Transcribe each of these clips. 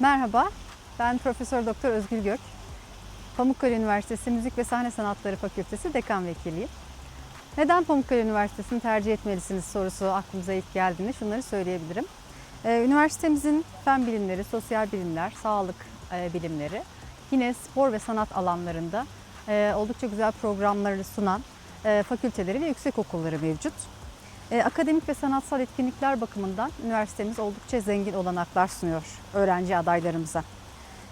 Merhaba, ben Profesör Doktor Özgül Gök. Pamukkale Üniversitesi Müzik ve Sahne Sanatları Fakültesi Dekan Vekiliyim. Neden Pamukkale Üniversitesi'ni tercih etmelisiniz sorusu aklımıza ilk geldiğinde şunları söyleyebilirim. Ee, Üniversitemizin fen bilimleri, sosyal bilimler, sağlık e, bilimleri, yine spor ve sanat alanlarında e, oldukça güzel programları sunan e, fakülteleri ve yüksek okulları mevcut. E, Akademik ve sanatsal etkinlikler bakımından üniversitemiz oldukça zengin olanaklar sunuyor öğrenci adaylarımıza.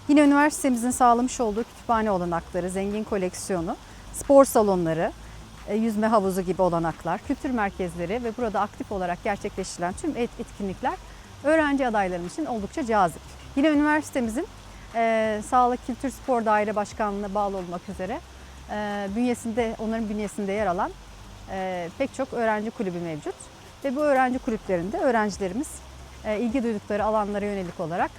Yine üniversitemizin sağlamış olduğu kütüphane olanakları, zengin koleksiyonu, spor salonları, e, yüzme havuzu gibi olanaklar, kültür merkezleri ve burada aktif olarak gerçekleştirilen tüm et- etkinlikler öğrenci adaylarımız için oldukça cazip. Yine üniversitemizin e, Sağlık Kültür Spor Daire Başkanlığı'na bağlı olmak üzere e, bünyesinde onların bünyesinde yer alan e, pek çok öğrenci kulübü mevcut. Ve bu öğrenci kulüplerinde öğrencilerimiz e, ilgi duydukları alanlara yönelik olarak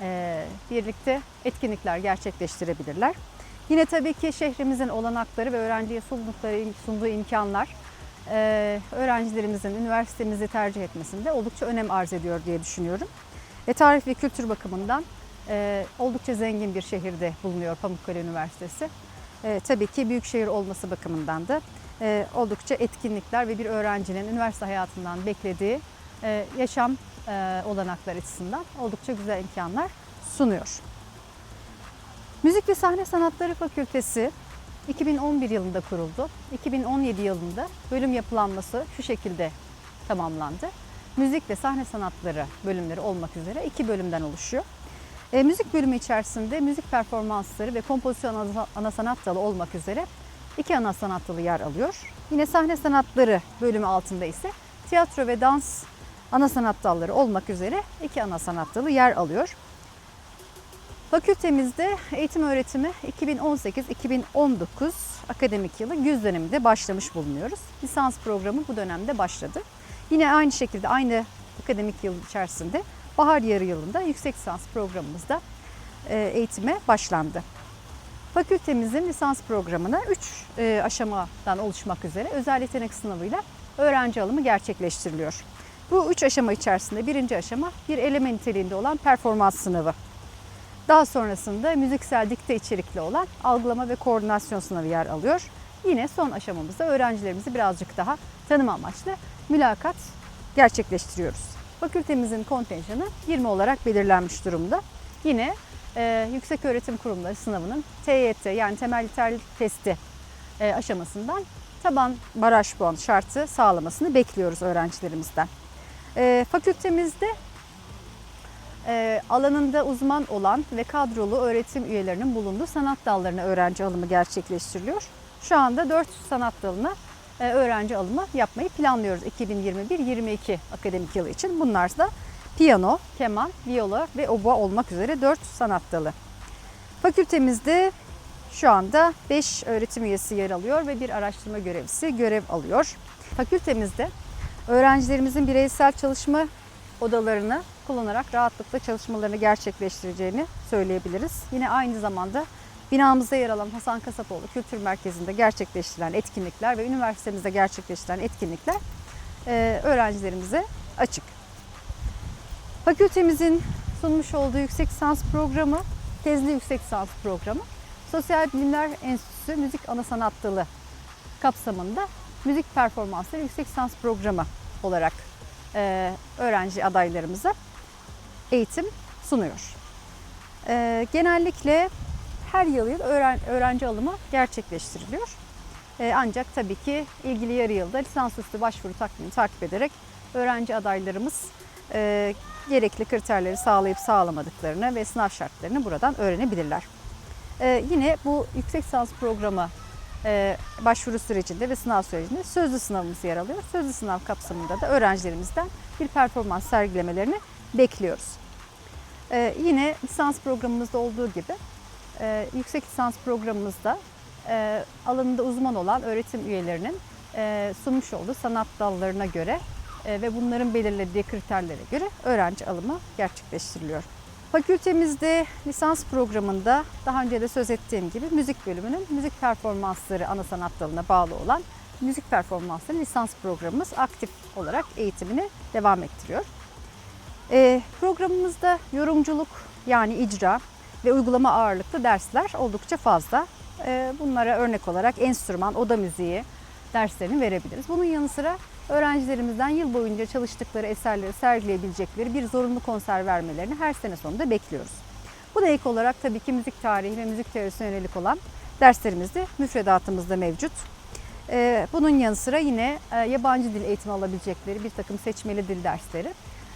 e, birlikte etkinlikler gerçekleştirebilirler. Yine tabii ki şehrimizin olanakları ve öğrenciye sundukları, sunduğu imkanlar e, öğrencilerimizin üniversitemizi tercih etmesinde oldukça önem arz ediyor diye düşünüyorum. Ve tarih ve kültür bakımından oldukça zengin bir şehirde bulunuyor Pamukkale Üniversitesi. Tabii ki büyük şehir olması bakımından da e, oldukça etkinlikler ve bir öğrencinin üniversite hayatından beklediği e, yaşam e, olanaklar açısından oldukça güzel imkanlar sunuyor. Müzik ve Sahne Sanatları Fakültesi 2011 yılında kuruldu. 2017 yılında bölüm yapılanması şu şekilde tamamlandı. Müzik ve sahne sanatları bölümleri olmak üzere iki bölümden oluşuyor. E, müzik bölümü içerisinde müzik performansları ve kompozisyon ana, ana sanat dalı olmak üzere iki ana sanat dalı yer alıyor. Yine sahne sanatları bölümü altında ise tiyatro ve dans ana sanat dalları olmak üzere iki ana sanat dalı yer alıyor. Fakültemizde eğitim öğretimi 2018-2019 akademik yılı güz döneminde başlamış bulunuyoruz. Lisans programı bu dönemde başladı. Yine aynı şekilde aynı akademik yıl içerisinde bahar yarı yılında yüksek lisans programımızda e, eğitime başlandı. Fakültemizin lisans programına 3 aşamadan oluşmak üzere özel yetenek sınavıyla öğrenci alımı gerçekleştiriliyor. Bu üç aşama içerisinde birinci aşama bir eleme niteliğinde olan performans sınavı. Daha sonrasında müziksel dikte içerikli olan algılama ve koordinasyon sınavı yer alıyor. Yine son aşamamızda öğrencilerimizi birazcık daha tanıma amaçlı mülakat gerçekleştiriyoruz. Fakültemizin kontenjanı 20 olarak belirlenmiş durumda. Yine e, Yüksek Öğretim Kurumları sınavının TYT yani temel yeterlilik testi e, aşamasından taban baraj puan şartı sağlamasını bekliyoruz öğrencilerimizden. E, fakültemizde e, alanında uzman olan ve kadrolu öğretim üyelerinin bulunduğu sanat dallarına öğrenci alımı gerçekleştiriliyor. Şu anda 4 sanat dalına e, öğrenci alımı yapmayı planlıyoruz 2021-22 akademik yılı için. Bunlar da piyano, keman, viola ve oboa olmak üzere 4 sanat dalı. Fakültemizde şu anda 5 öğretim üyesi yer alıyor ve bir araştırma görevlisi görev alıyor. Fakültemizde öğrencilerimizin bireysel çalışma odalarını kullanarak rahatlıkla çalışmalarını gerçekleştireceğini söyleyebiliriz. Yine aynı zamanda binamızda yer alan Hasan Kasapoğlu Kültür Merkezi'nde gerçekleştirilen etkinlikler ve üniversitemizde gerçekleştirilen etkinlikler öğrencilerimize açık. Fakültemizin sunmuş olduğu yüksek lisans programı, tezli yüksek lisans programı, Sosyal Bilimler Enstitüsü Müzik Ana Sanat Dalı kapsamında müzik performansları yüksek lisans programı olarak e, öğrenci adaylarımıza eğitim sunuyor. E, genellikle her yıl yıl öğren, öğrenci alımı gerçekleştiriliyor. E, ancak tabii ki ilgili yarı yılda lisansüstü başvuru takvimini takip ederek öğrenci adaylarımız e, gerekli kriterleri sağlayıp sağlamadıklarını ve sınav şartlarını buradan öğrenebilirler. E, yine bu yüksek lisans programı e, başvuru sürecinde ve sınav sürecinde sözlü sınavımız yer alıyor. Sözlü sınav kapsamında da öğrencilerimizden bir performans sergilemelerini bekliyoruz. E, yine lisans programımızda olduğu gibi e, yüksek lisans programımızda e, alanında uzman olan öğretim üyelerinin e, sunmuş olduğu sanat dallarına göre ve bunların belirlediği kriterlere göre öğrenci alımı gerçekleştiriliyor. Fakültemizde lisans programında daha önce de söz ettiğim gibi müzik bölümünün müzik performansları ana sanat dalına bağlı olan müzik performansları lisans programımız aktif olarak eğitimini devam ettiriyor. E, programımızda yorumculuk yani icra ve uygulama ağırlıklı dersler oldukça fazla. E, bunlara örnek olarak enstrüman, oda müziği derslerini verebiliriz. Bunun yanı sıra öğrencilerimizden yıl boyunca çalıştıkları eserleri sergileyebilecekleri bir zorunlu konser vermelerini her sene sonunda bekliyoruz. Bu da ek olarak tabii ki müzik tarihi ve müzik teorisine yönelik olan derslerimiz de müfredatımızda mevcut. Ee, Bunun yanı sıra yine e, yabancı dil eğitimi alabilecekleri bir takım seçmeli dil dersleri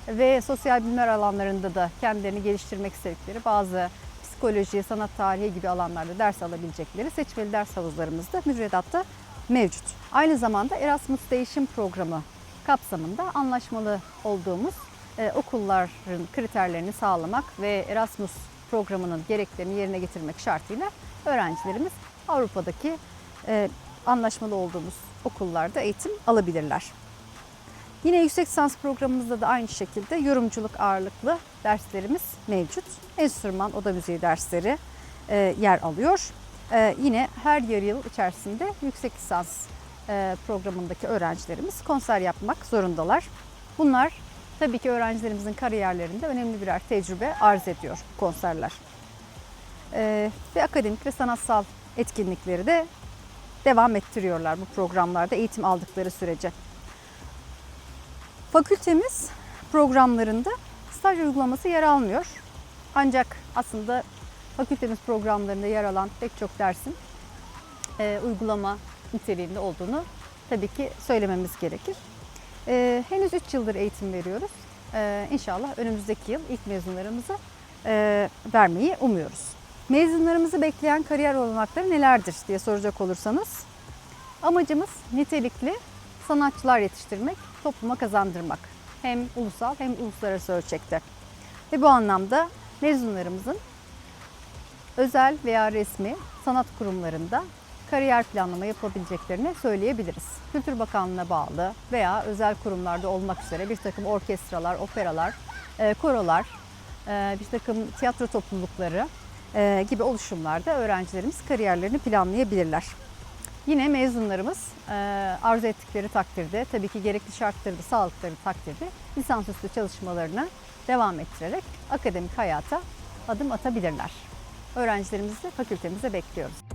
ve sosyal bilimler alanlarında da kendilerini geliştirmek istedikleri bazı psikoloji, sanat tarihi gibi alanlarda ders alabilecekleri seçmeli ders havuzlarımız da müfredatta mevcut. Aynı zamanda Erasmus Değişim Programı kapsamında anlaşmalı olduğumuz e, okulların kriterlerini sağlamak ve Erasmus programının gereklerini yerine getirmek şartıyla öğrencilerimiz Avrupa'daki e, anlaşmalı olduğumuz okullarda eğitim alabilirler. Yine yüksek lisans programımızda da aynı şekilde yorumculuk ağırlıklı derslerimiz mevcut. Enstrüman, oda müziği dersleri e, yer alıyor. Yine her yarı yıl içerisinde yüksek lisans e, programındaki öğrencilerimiz konser yapmak zorundalar. Bunlar tabii ki öğrencilerimizin kariyerlerinde önemli birer tecrübe arz ediyor konserler. E, ve akademik ve sanatsal etkinlikleri de devam ettiriyorlar bu programlarda eğitim aldıkları sürece. Fakültemiz programlarında staj uygulaması yer almıyor. Ancak aslında fakültemiz programlarında yer alan pek çok dersin e, uygulama niteliğinde olduğunu tabii ki söylememiz gerekir. E, henüz 3 yıldır eğitim veriyoruz. E, inşallah önümüzdeki yıl ilk mezunlarımızı e, vermeyi umuyoruz. Mezunlarımızı bekleyen kariyer olanakları nelerdir diye soracak olursanız amacımız nitelikli sanatçılar yetiştirmek, topluma kazandırmak. Hem ulusal hem uluslararası ölçekte. Ve bu anlamda mezunlarımızın özel veya resmi sanat kurumlarında kariyer planlama yapabileceklerini söyleyebiliriz. Kültür Bakanlığı'na bağlı veya özel kurumlarda olmak üzere bir takım orkestralar, operalar, e, korolar, e, bir takım tiyatro toplulukları e, gibi oluşumlarda öğrencilerimiz kariyerlerini planlayabilirler. Yine mezunlarımız arzu ettikleri takdirde, tabii ki gerekli şartları da sağlıkları takdirde lisansüstü çalışmalarını devam ettirerek akademik hayata adım atabilirler. Öğrencilerimizi fakültemize bekliyoruz.